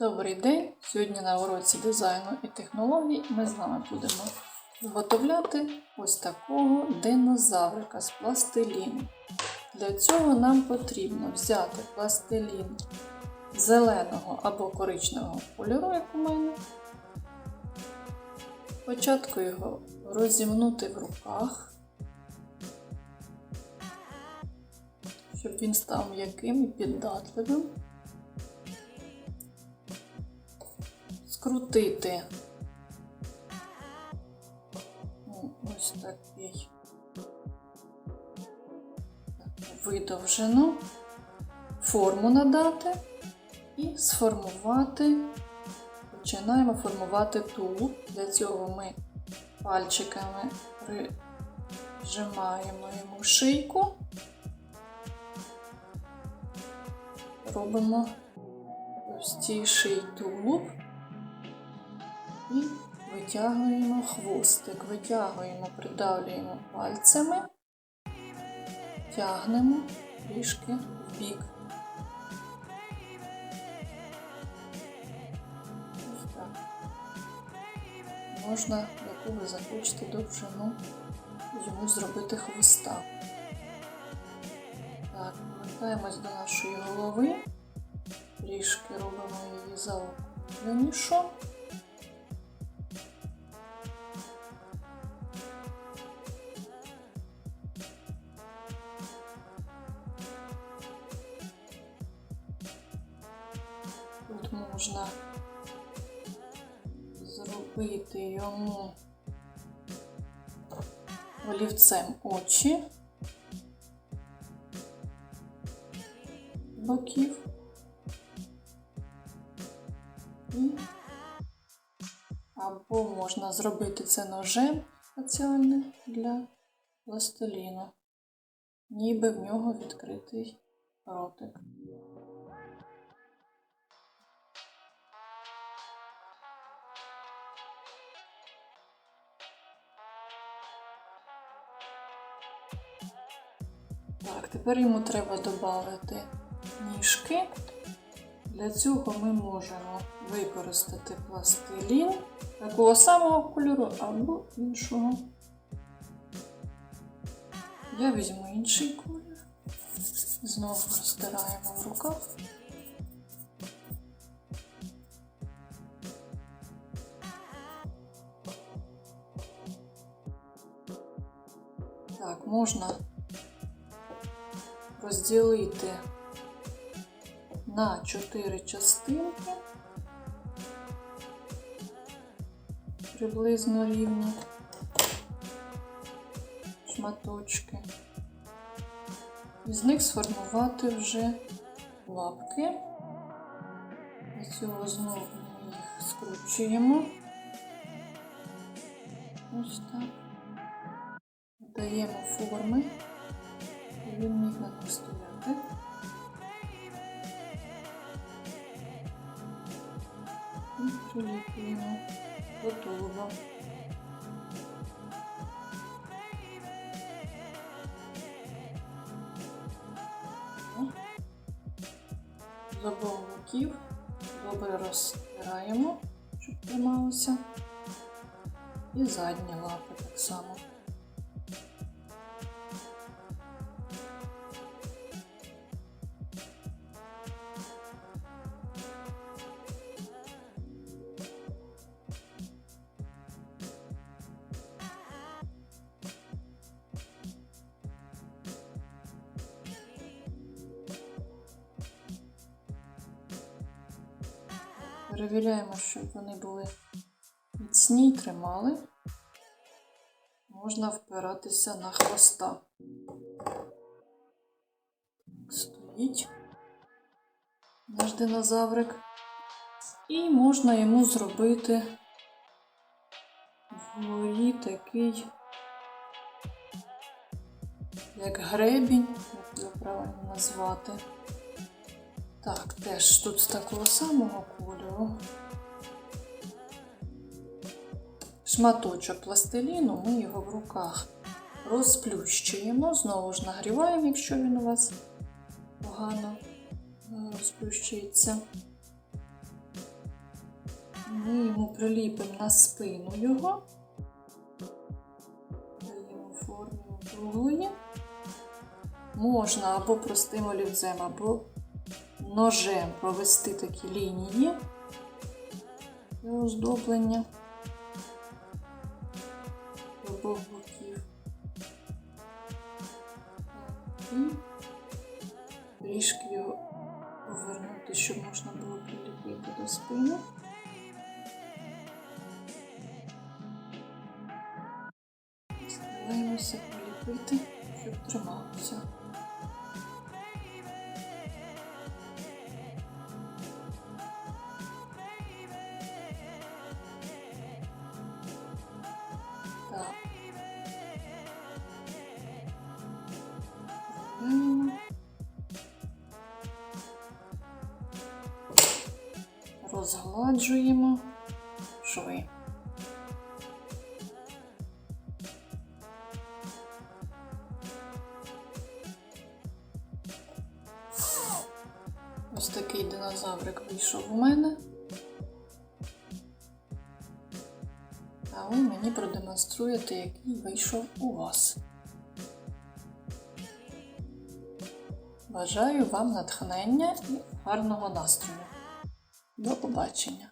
Добрий день! Сьогодні на уроці дизайну і технологій ми з вами будемо виготовляти ось такого динозаврика з пластиліну. Для цього нам потрібно взяти пластилін зеленого або коричневого кольору, як у мене. Спочатку його розімнути в руках, щоб він став м'яким і піддатливим. Скрутити ну, ось такий видовжену форму надати і сформувати. Починаємо формувати тулуб. Для цього ми пальчиками прижимаємо йому шийку, робимо товстіший тулуб. І витягуємо хвостик, витягуємо, придавлюємо пальцями, тягнемо трішки в бік. Можна, яку ви захочете довжину йому зробити хвоста. Так, повертаємось до нашої голови, трішки робимо її заокругленішу. Можна зробити йому олівцем очі боків або можна зробити це ножем спеціальним для пластиліну, ніби в нього відкритий ротик. Так, тепер йому треба додати ніжки. Для цього ми можемо використати пластилін такого самого кольору або іншого. Я візьму інший колір. Знову розтираємо в руках. Так, можна розділити на 4 частинки, приблизно рівні шматочки. Із них сформувати вже лапки. Для цього знову ми їх скручуємо. Ось так. Даємо форми. Він міг на них стояти. І приліплюємо. З обох боків добре розтираємо, щоб трималося. І задні лапи так само. Перевіряємо, щоб вони були міцні й тримали. Можна впиратися на хвоста. Стоїть наш динозаврик. І можна йому зробити вгорі такий, як гребінь, як його правильно назвати. Так, теж тут з такого самого кольору. Шматочок пластиліну, ми його в руках розплющуємо, знову ж нагріваємо, якщо він у вас погано е, розплющується. Ми йому приліпимо на спину його. Даємо форму круглої. Можна або простим олівцем, або ножем провести такі лінії для оздоблення обох боків. І трішки його повернути, щоб можна було приліпити до спини. Стараємося приліпити, щоб трималося. Розгладжуємо шви. Ось такий динозаврик вийшов у мене. А ви мені продемонструєте, який вийшов у вас. Бажаю вам натхнення і гарного настрою. До побачення!